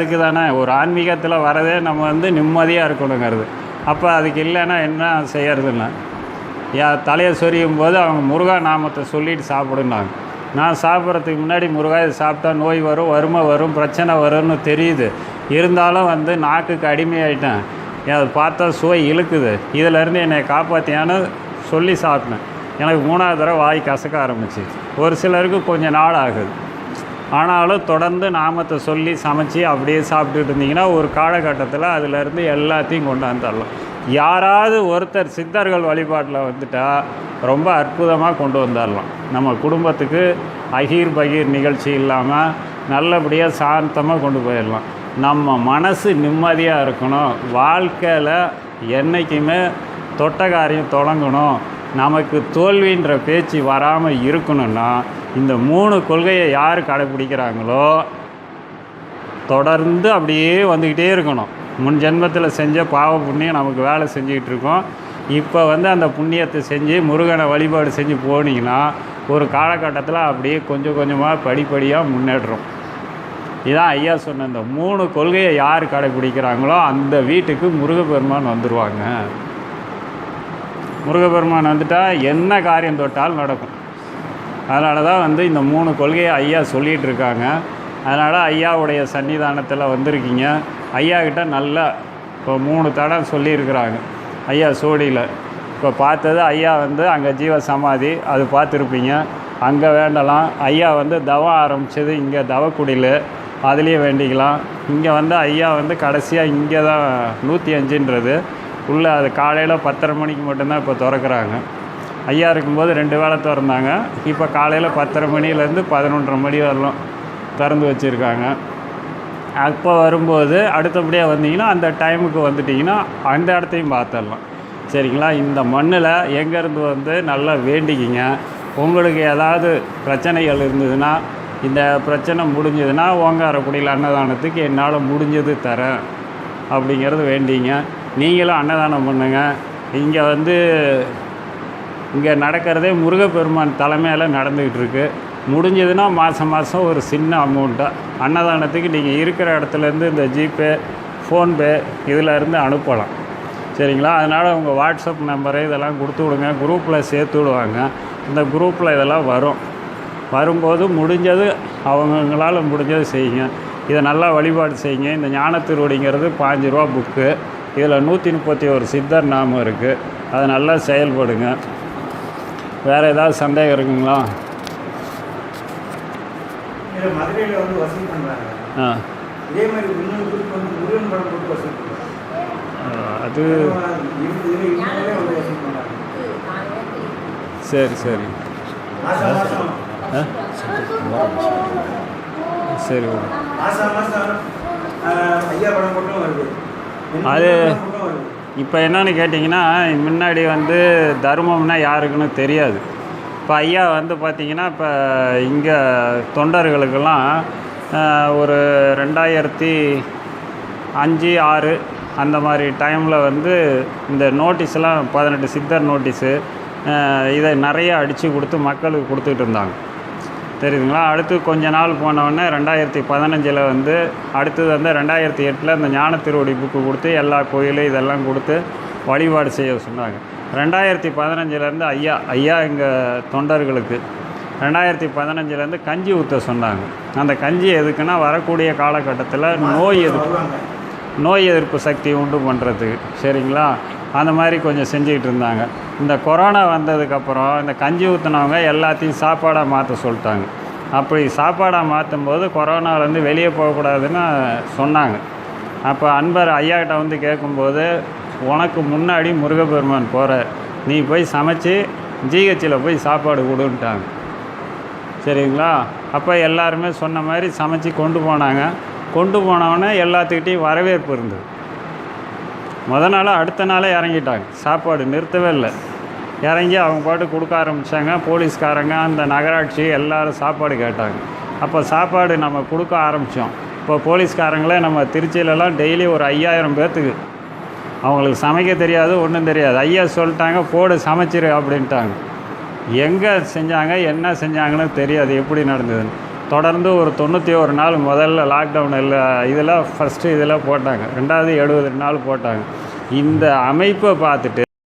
அதுக்கு தானே ஒரு ஆன்மீகத்தில் வரதே நம்ம வந்து நிம்மதியாக இருக்கணுங்கிறது. அப்போ அதுக்கு இல்லைன்னா என்ன செய்யறதுன்னு. யா தலையை சொரியும் போது அவங்க முருகா நாமத்தை சொல்லிட்டு சாப்பிடுனாங்க. நான் சாப்பிட்றதுக்கு முன்னாடி முருகா இது சாப்பிட்டா நோய் வரும் வறுமை வரும் பிரச்சனை வரும்னு தெரியுது. இருந்தாலும் வந்து நாக்குக்கு அடிமையாயிட்டேன். அதை பார்த்தா சுவை இழுக்குது. இதிலேருந்து என்னை காப்பாற்றியான்னு சொல்லி சாப்பிட்டேன். எனக்கு மூணாவது தடவை வாய் கசக்க ஆரம்பிச்சு. ஒரு சிலருக்கு கொஞ்சம் நாள் ஆகுது. ஆனாலும் தொடர்ந்து நாமத்தை சொல்லி சமைச்சு அப்படியே சாப்பிட்டுட்டு இருந்தீங்கன்னா ஒரு காலகட்டத்தில் அதிலேருந்து எல்லாத்தையும் கொண்டு வந்துடலாம். யாராவது ஒருத்தர் சித்தர்கள் வழிபாட்டில் வந்துட்டால் ரொம்ப அற்புதமாக கொண்டு வந்துடலாம். நம்ம குடும்பத்துக்கு அகீர் பகீர் நிகழ்ச்சி இல்லாமல் நல்லபடியாக சாந்தமாக கொண்டு போயிடலாம். நம்ம மனசு நிம்மதியாக இருக்கணும். வாழ்க்கையில் என்றைக்குமே தொட்ட காரியம் தொடங்கணும். நமக்கு தோல்வின்ற பேச்சு வராமல் இருக்கணும்னா இந்த மூணு கொள்கையை யார் கடைப்பிடிக்கிறாங்களோ தொடர்ந்து அப்படியே வந்துக்கிட்டே இருக்கணும். முன் ஜென்மத்தில் செஞ்ச பாவ புண்ணியம் நமக்கு வேலை செஞ்சுக்கிட்டு இருக்கோம். இப்போ வந்து அந்த புண்ணியத்தை செஞ்சு முருகனை வழிபாடு செஞ்சு போனீங்கன்னா ஒரு காலகட்டத்தில் அப்படியே கொஞ்சம் கொஞ்சமாக படிப்படியாக முன்னேற்றோம். இதான் ஐயா சொன்ன இந்த மூணு கொள்கையை யார் கடைப்பிடிக்கிறாங்களோ அந்த வீட்டுக்கு முருகப்பெருமான் வந்துடுவாங்க முருகப்பெருமான் வந்துட்டால் என்ன காரியம் தொட்டாலும் நடக்கும். அதனால தான் வந்து இந்த மூணு கொள்கையை ஐயா சொல்லிகிட்டு இருக்காங்க அதனால் ஐயாவுடைய சன்னிதானத்தில் வந்திருக்கீங்க. ஐயா கிட்ட நல்லா இப்போ மூணு தடம் சொல்லியிருக்கிறாங்க. ஐயா சோடியில். இப்போ பார்த்தது ஐயா வந்து அங்கே ஜீவ சமாதி அது பார்த்துருப்பீங்க. அங்கே வேண்டலாம். ஐயா வந்து தவம் ஆரம்பித்தது இங்கே தவக்குடியில். அதுலேயே வேண்டிக்கலாம். இங்கே வந்து ஐயா வந்து கடைசியாக இங்கே தான் நூற்றி அஞ்சுன்றது. உள்ளே அது காலையில் பத்தரை மணிக்கு மட்டும்தான் இப்போ திறக்கிறாங்க. ஐயா இருக்கும்போது ரெண்டு வேளை திறந்தாங்க. இப்போ காலையில் பத்தரை மணிலேருந்து பதினொன்றரை மணி வரலாம் திறந்து வச்சுருக்காங்க. அப்போ வரும்போது அடுத்தபடியாக வந்தீங்கன்னா அந்த டைமுக்கு வந்துட்டிங்கன்னா அந்த இடத்தையும் பார்த்துடலாம். சரிங்களா? இந்த மண்ணில் எங்கேருந்து வந்து நல்லா வேண்டிக்கிங்க. உங்களுக்கு ஏதாவது பிரச்சனைகள் இருந்ததுன்னா இந்த பிரச்சனை முடிஞ்சதுன்னா ஓங்காரக்குடியில் அன்னதானத்துக்கு என்னால் முடிஞ்சது தரேன். அப்படிங்கிறது வேண்டிங்க. நீங்களும் அன்னதானம் பண்ணுங்கள் இங்கே வந்து இங்கே நடக்கிறதே முருகப்பெருமான் தலைமையில் நடந்துக்கிட்டு இருக்கு முடிஞ்சதுன்னா மாதம் மாதம் ஒரு சின்ன அமௌண்ட்டாக அன்னதானத்துக்கு நீங்கள் இருக்கிற இடத்துலேருந்து இந்த ஜிபே ஃபோன்பே இதில் இருந்து அனுப்பலாம். சரிங்களா? அதனால் உங்கள் வாட்ஸ்அப் நம்பரு இதெல்லாம் கொடுத்து விடுங்க. குரூப்பில் சேர்த்து விடுவாங்க. இந்த குரூப்பில் இதெல்லாம் வரும். வரும்போது முடிஞ்சது அவங்களால் முடிஞ்சது செய்யுங்க. இதை நல்லா வழிபாடு செய்யுங்க. இந்த ஞான திருவடிங்கிறது பாஞ்சு ரூபா புக்கு. இதில் நூற்றி முப்பத்தி ஒரு சித்தர் நாமம் இருக்குது. அதை நல்லா செயல்படுங்க. வேறு ஏதாவது சந்தேகம் இருக்குங்களா? இதில் மதுரையில் வந்து வசூல் பண்ணுறாங்க ஆ. இதே மாதிரி இன்னொரு குரூப் வந்து முருகன் படம் போட்டு வசூல் பண்ணுறாங்க அது சரி சரி. சரி ஓகே. மாதம் மாதம் ஐயா படம் போட்டும் வருது. என்ன அது- இப்போ என்னன்னு கேட்டிங்கன்னா முன்னாடி வந்து தர்மம்னா யாருக்குன்னு தெரியாது. இப்போ ஐயா வந்து பார்த்திங்கன்னா இப்போ இங்கே தொண்டர்களுக்கெல்லாம் ஒரு ரெண்டாயிரத்தி அஞ்சு ஆறு அந்த மாதிரி டைமில் வந்து இந்த நோட்டீஸ்லாம் பதினெட்டு சித்தர் நோட்டீஸு இதை நிறைய அடித்து கொடுத்து மக்களுக்கு கொடுத்துட்டு இருந்தாங்க. தெரியுதுங்களா? அடுத்து கொஞ்ச நாள் போனவுடனே ரெண்டாயிரத்தி பதினஞ்சில் வந்து அடுத்தது வந்து ரெண்டாயிரத்தி எட்டில் இந்த ஞான திருவடி புக்கு கொடுத்து எல்லா கோயிலும் இதெல்லாம் கொடுத்து வழிபாடு செய்ய சொன்னாங்க. ரெண்டாயிரத்தி பதினஞ்சிலேருந்து ஐயா ஐயா எங்கள் தொண்டர்களுக்கு ரெண்டாயிரத்தி பதினஞ்சிலேருந்து கஞ்சி ஊற்ற சொன்னாங்க. அந்த கஞ்சி எதுக்குன்னா வரக்கூடிய காலகட்டத்தில் நோய் எதிர்ப்பு நோய் எதிர்ப்பு சக்தி உண்டு பண்ணுறதுக்கு சரிங்களா? அந்த மாதிரி கொஞ்சம் செஞ்சுக்கிட்டு இருந்தாங்க. இந்த கொரோனா வந்ததுக்கப்புறம் இந்த கஞ்சி ஊற்றுனவங்க எல்லாத்தையும் சாப்பாடாக மாற்ற சொல்லிட்டாங்க. அப்படி சாப்பாடாக மாற்றும் போது கொரோனாலேருந்து வெளியே போகக்கூடாதுன்னு சொன்னாங்க. அப்போ அன்பர் ஐயாக்கிட்ட வந்து கேட்கும்போது உனக்கு முன்னாடி முருகப்பெருமான் போகிறார் நீ போய் சமைச்சு ஜிஹெச்சில் போய் சாப்பாடு கொடுன்ட்டாங்க. சரிங்களா? அப்போ எல்லாருமே சொன்ன மாதிரி சமைச்சு கொண்டு போனாங்க. கொண்டு போனவொடனே எல்லாத்துக்கிட்டையும் வரவேற்பு இருந்தது. முத நாளாக அடுத்த நாளே இறங்கிட்டாங்க. சாப்பாடு நிறுத்தவே இல்லை. இறங்கி அவங்க பாட்டு கொடுக்க ஆரம்பித்தாங்க போலீஸ்காரங்க அந்த நகராட்சி எல்லோரும் சாப்பாடு கேட்டாங்க. அப்போ சாப்பாடு நம்ம கொடுக்க ஆரம்பித்தோம் இப்போ போலீஸ்காரங்களே நம்ம திருச்சியிலலாம் டெய்லி ஒரு ஐயாயிரம் பேர்த்துக்கு அவங்களுக்கு சமைக்க தெரியாது ஒன்றும் தெரியாது. ஐயா சொல்லிட்டாங்க போடு சமைச்சிரு அப்படின்ட்டாங்க. எங்கே செஞ்சாங்க என்ன செஞ்சாங்கன்னு தெரியாது எப்படி நடந்ததுன்னு. தொடர்ந்து ஒரு தொண்ணூற்றி ஒரு நாள் முதல்ல லாக்டவுன் இல்லை இதெல்லாம் ஃபஸ்ட்டு இதெல்லாம் போட்டாங்க. ரெண்டாவது எழுபது நாள் போட்டாங்க. இந்த அமைப்பை பார்த்துட்டு